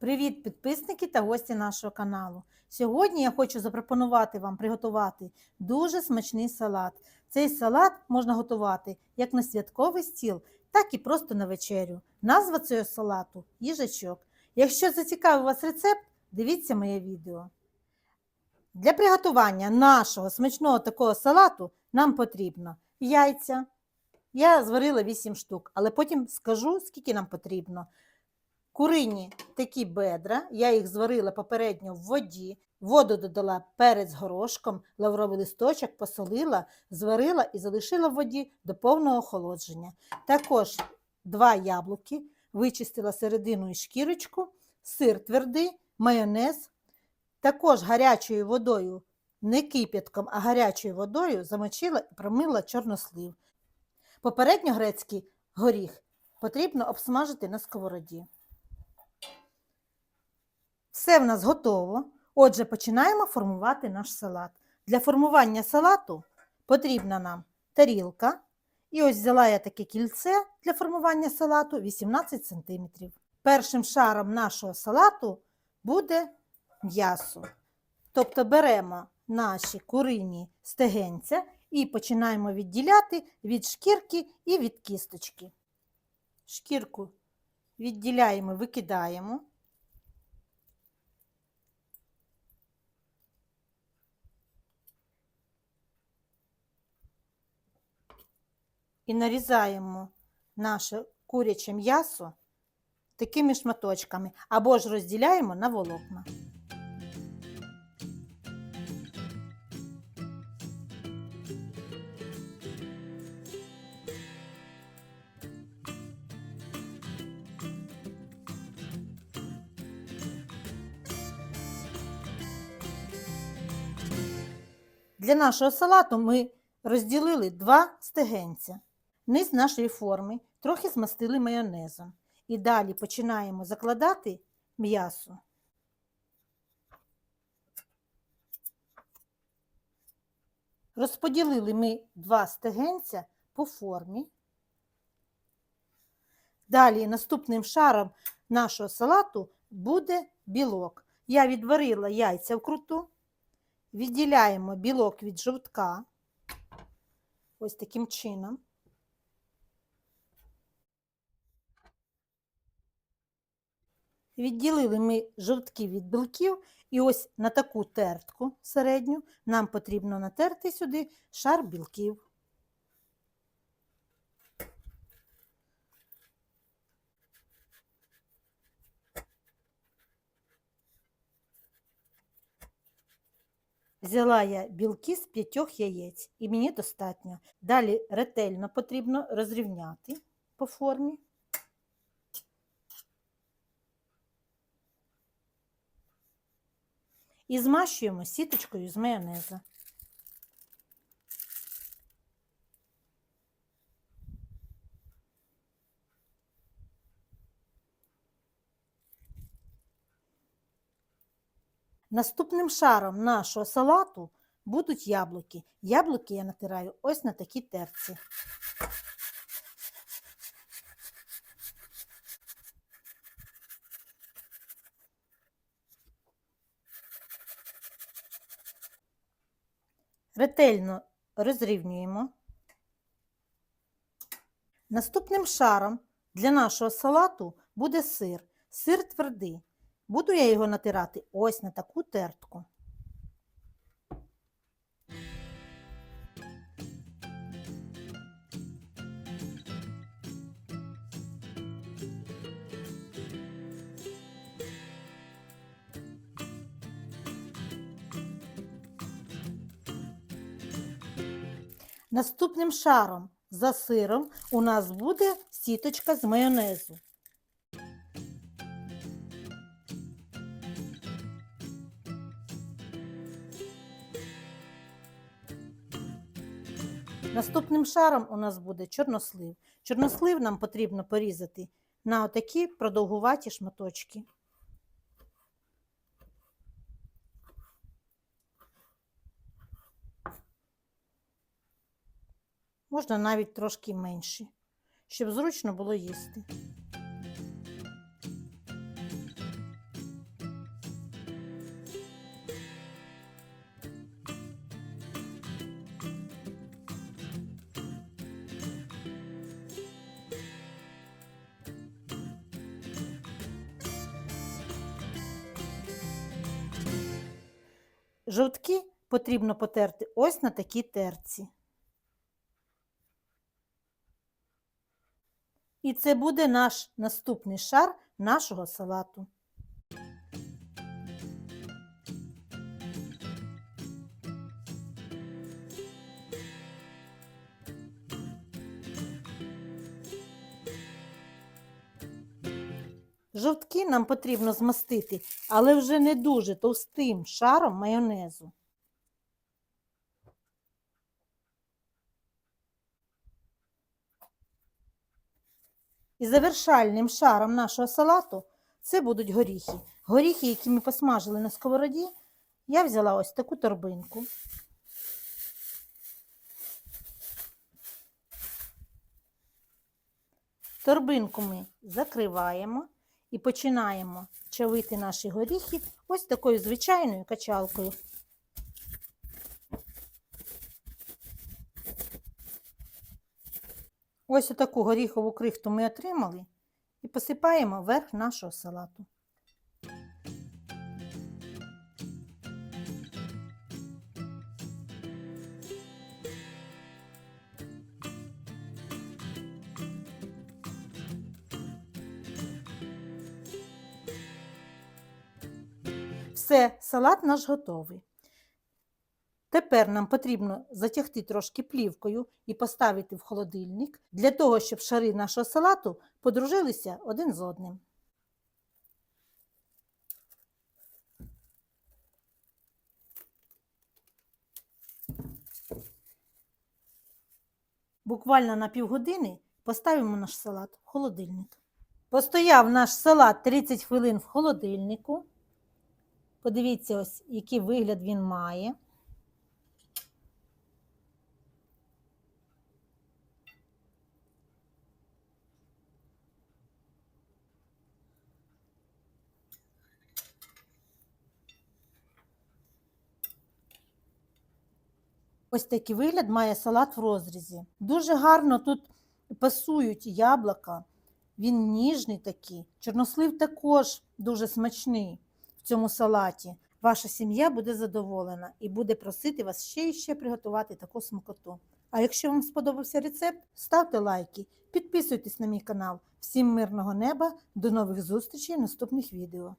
Привіт, підписники та гості нашого каналу. Сьогодні я хочу запропонувати вам приготувати дуже смачний салат. Цей салат можна готувати як на святковий стіл, так і просто на вечерю. Назва цього салату їжачок. Якщо зацікавив вас рецепт, дивіться моє відео. Для приготування нашого смачного такого салату нам потрібно яйця. Я зварила 8 штук, але потім скажу, скільки нам потрібно. Курині такі бедра, я їх зварила попередньо в воді, воду додала перець горошком, лавровий листочок, посолила, зварила і залишила в воді до повного охолодження. Також два яблуки, вичистила середину і шкірочку, сир твердий, майонез. Також гарячою водою, не кип'ятком, а гарячою водою замочила і промила чорнослив. Попередньо грецький горіх потрібно обсмажити на сковороді. Все в нас готово. Отже, починаємо формувати наш салат. Для формування салату потрібна нам тарілка. І ось взяла я таке кільце для формування салату 18 см. Першим шаром нашого салату буде м'ясо. Тобто беремо наші курині стегенця і починаємо відділяти від шкірки і від кісточки. Шкірку відділяємо, викидаємо. І нарізаємо наше куряче м'ясо такими шматочками або ж розділяємо на волокна. Для нашого салату ми розділили два стегенця. Низ нашої форми трохи змастили майонезом. І далі починаємо закладати м'ясо. Розподілили ми два стегенця по формі. Далі наступним шаром нашого салату буде білок. Я відварила яйця вкруту, відділяємо білок від жовтка. Ось таким чином. Відділили ми жовтки від білків, і ось на таку тертку середню нам потрібно натерти сюди шар білків. Взяла я білки з п'ятьох яєць, і мені достатньо. Далі ретельно потрібно розрівняти по формі. І змащуємо сіточкою з майонеза. Наступним шаром нашого салату будуть яблуки. Яблуки я натираю ось на такій терці. Ретельно розрівнюємо. Наступним шаром для нашого салату буде сир. Сир твердий. Буду я його натирати ось на таку тертку. Наступним шаром за сиром у нас буде сіточка з майонезу. Наступним шаром у нас буде чорнослив. Чорнослив нам потрібно порізати на отакі продовгуваті шматочки. можна навіть трошки менші, щоб зручно було їсти. Жовтки потрібно потерти ось на такій терці. І це буде наш наступний шар нашого салату. Жовтки нам потрібно змастити, але вже не дуже товстим шаром майонезу. І завершальним шаром нашого салату це будуть горіхи. Горіхи, які ми посмажили на сковороді, я взяла ось таку торбинку. Торбинку ми закриваємо і починаємо чавити наші горіхи ось такою звичайною качалкою. Ось таку горіхову крихту ми отримали і посипаємо верх нашого салату. Все, салат наш готовий. Тепер нам потрібно затягти трошки плівкою і поставити в холодильник для того, щоб шари нашого салату подружилися один з одним. Буквально на півгодини поставимо наш салат в холодильник. Постояв наш салат 30 хвилин в холодильнику. Подивіться, ось який вигляд він має. Ось такий вигляд має салат в розрізі. Дуже гарно тут пасують яблука. Він ніжний такий. Чорнослив також дуже смачний в цьому салаті. Ваша сім'я буде задоволена і буде просити вас ще і ще приготувати таку смакоту. А якщо вам сподобався рецепт, ставте лайки, підписуйтесь на мій канал. Всім мирного неба, до нових зустрічей в наступних відео.